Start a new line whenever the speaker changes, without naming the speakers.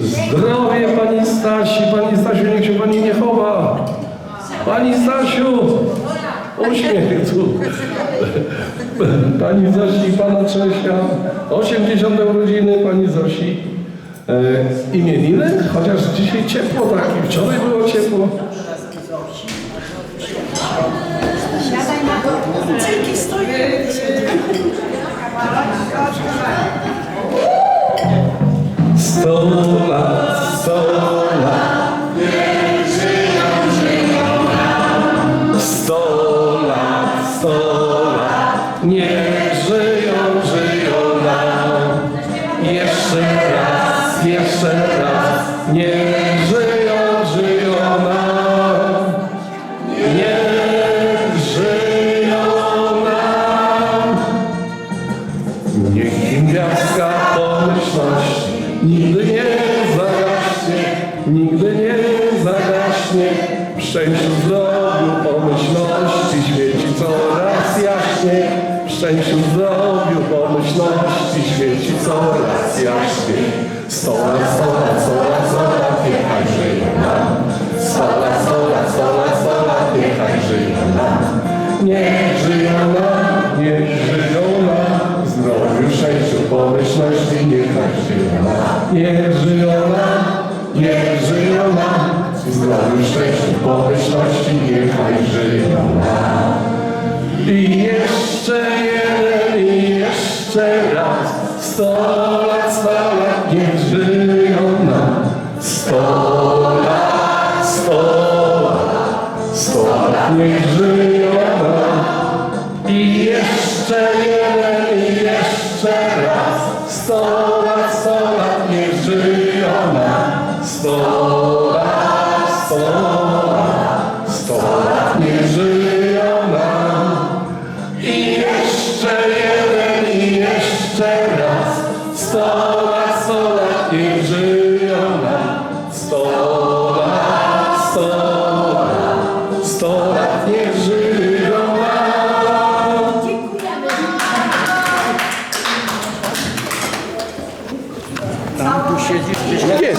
Zdrowie Pani Stasi, Pani Stasiu, niech się Pani nie chowa. Pani Stasiu, uśmiech tu. Pani Zosi Pana Czesia, 80 urodziny Pani Zosi. E, imieniny, chociaż dzisiaj ciepło takie, wczoraj było ciepło. Niech żyją, żyją nam. Jeszcze raz, jeszcze raz. Niech żyją, żyją nam. Niech żyją nam. Niech im gwiazdka pomyślności nigdy nie zagaśnie, nigdy nie zagaśnie. W szczęściu, zdrowiu, pomyślności szczęściu, zdrowiu, pomyślności świeci coraz jaśniej. Sto lat, sto lat, sto lat, sto lat, niechaj żyją nam. Sto lat, sto lat, sto lat, sto lat, niechaj żyją nam. Niech żyją nam, niech żyją nam, zdrowiu, szczęściu, pomyślności, niechaj żyją nam. Niech żyją nam, niech żyją nam, zdrowiu, szczęściu, pomyślności, niechaj żyją nam. Jeszcze raz, sto lat, sto lat, niech żyją nam. Sto lat, sto lat, sto lat, niech żyją nam. I jeszcze jeden, i jeszcze raz, sto lat, sto lat, niech żyją nam. Sto Sto lat, sto lat niech żyją nam. Sto lat, sto lat, sto lat niech żyją nam. Dziękujemy. Tam tu siedzisz gdzieś. Nie, tu.